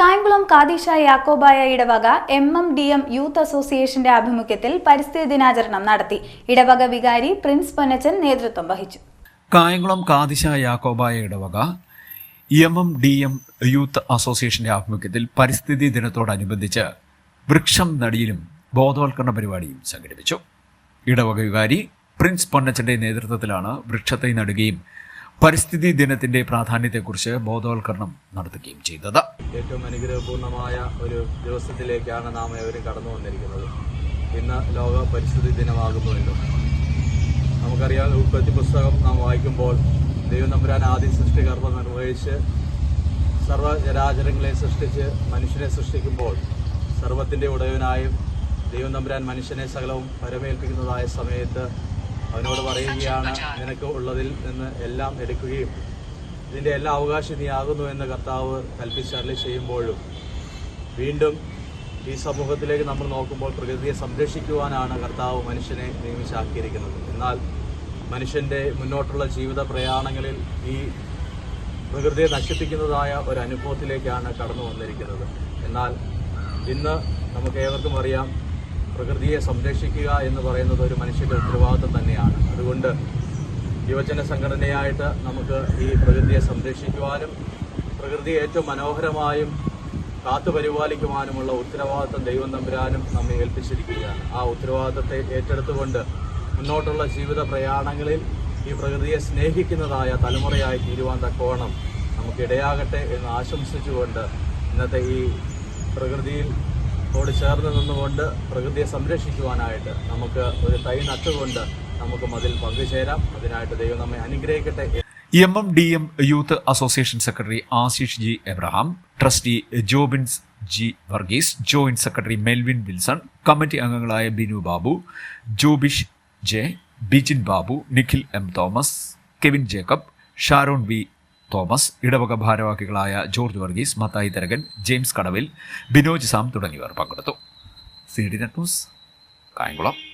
കായംകുളം കാദിഷ യാക്കോബായ ഇടവക M M D M youth അസോസിയേഷന്റെ ആഭിമുഖ്യത്തിൽ പരിസ്ഥിതി ദിനാചരണം നടത്തി. ഇടവക വികാരി പ്രിൻസ് പൊന്നച്ചൻ നേതൃത്വം വഹിച്ചു. കായംകുളം കാദിശ യാക്കോബായ ഇടവക M M D M youth അസോസിയേഷന്റെ ആഭിമുഖ്യത്തിൽ പരിസ്ഥിതി ദിനത്തോടനുബന്ധിച്ച് വൃക്ഷം നടിയിലും ബോധവൽക്കരണ പരിപാടിയും സംഘടിപ്പിച്ചു. ഇടവക വികാരി പ്രിൻസ് പൊന്നച്ചന്റെ നേതൃത്വത്തിലാണ് വൃക്ഷത്തെ നടുകയും പരിസ്ഥിതി ദിനത്തിന്റെ പ്രാധാന്യത്തെക്കുറിച്ച് ബോധവൽക്കരണം നടത്തുകയും ചെയ്തത്. ഏറ്റവും അനുഗ്രഹപൂർണമായ ഒരു ദിവസത്തിലേക്കാണ് നാം ഏവരും കടന്നു വന്നിരിക്കുന്നത്. ഇന്ന് ലോക പരിസ്ഥിതി ദിനമാകുന്നുവല്ലോ. നമുക്കറിയാം ഉൽപ്പത്തി പുസ്തകം നാം വായിക്കുമ്പോൾ ദൈവം നമ്പുരാൻ ആദ്യം സൃഷ്ടികർമ്മം നിർവഹിച്ച് സർവചരാചരങ്ങളെ സൃഷ്ടിച്ച് മനുഷ്യനെ സൃഷ്ടിക്കുമ്പോൾ സർവത്തിന്റെ ഉടയവനായും ദൈവം നമ്പുരാൻ മനുഷ്യനെ സകലവും പരമേൽപ്പിക്കുന്നതായ സമയത്ത് അവനോട് പറയുകയാണ് നിനക്ക് ഉള്ളതിൽ നിന്ന് എല്ലാം എടുക്കുകയും ഇതിന്റെ എല്ലാ അവകാശം നീ ആകുന്നു എന്ന് കർത്താവ് കൽപ്പിച്ചാറിൽ ചെയ്യുമ്പോഴും വീണ്ടും ഈ സമൂഹത്തിലേക്ക് നമ്മൾ നോക്കുമ്പോൾ പ്രകൃതിയെ സംരക്ഷിക്കുവാനാണ് കർത്താവ് മനുഷ്യനെ നിയമിച്ചാക്കിയിരിക്കുന്നത്. എന്നാൽ മനുഷ്യന്റെ മുന്നോട്ടുള്ള ജീവിത പ്രയാണങ്ങളിൽ ഈ പ്രകൃതിയെ നശിപ്പിക്കുന്നതായ ഒരു അനുഭവത്തിലേക്കാണ് കടന്നു വന്നിരിക്കുന്നത്. എന്നാൽ ഇന്ന് നമുക്ക് ഏവർക്കും അറിയാം പ്രകൃതിയെ സംരക്ഷിക്കുക എന്ന് പറയുന്നത് ഒരു മനുഷ്യന്റെ ഉത്തരവാദിത്വം തന്നെയാണ്. അതുകൊണ്ട് യുവജന സംഘടനയായിട്ട് നമുക്ക് ഈ പ്രകൃതിയെ സംരക്ഷിക്കുവാനും പ്രകൃതിയെ ഏറ്റവും മനോഹരമായും കാത്തു പരിപാലിക്കുവാനുമുള്ള ഉത്തരവാദിത്വം ദൈവം തമ്പുരാനും നമ്മെ ഏൽപ്പിച്ചിരിക്കുകയാണ്. ആ ഉത്തരവാദിത്തത്തെ ഏറ്റെടുത്തുകൊണ്ട് മുന്നോട്ടുള്ള ജീവിത പ്രയാണങ്ങളിൽ ഈ പ്രകൃതിയെ സ്നേഹിക്കുന്നതായ തലമുറയായി തീരുവാൻ തക്കോണം നമുക്കിടയാകട്ടെ എന്ന് ആശംസിച്ചുകൊണ്ട് ഇന്നത്തെ ഈ പ്രകൃതിയിൽ ോട് ചേർന്ന് നിന്നുകൊണ്ട് പ്രകൃതിയെ സംരക്ഷിക്കുവാനായിട്ട് നമുക്ക് ഒരു തൈ നട്ടുകൊണ്ട് നമുക്ക് അതിൽ പങ്കുചേരാം. അതിനായിട്ട് ദൈവം നമ്മെ അനുഗ്രഹിക്കട്ടെ. M M D M youth association secretary Ashish G Abraham trustee Jobins G Varghese joint secretary Melvin Wilson committee അംഗങ്ങളായ Binu Babu Jobish J Bijin Babu Nikhil M Thomas Kevin Jacob Sharon V Thomas ഇടവക ഭാരവാഹികളായ George Varghese Mathai Tharakan James Kadavil Binoj Sam തുടങ്ങിയവർ പങ്കെടുത്തു. C D net news Kayamkulam.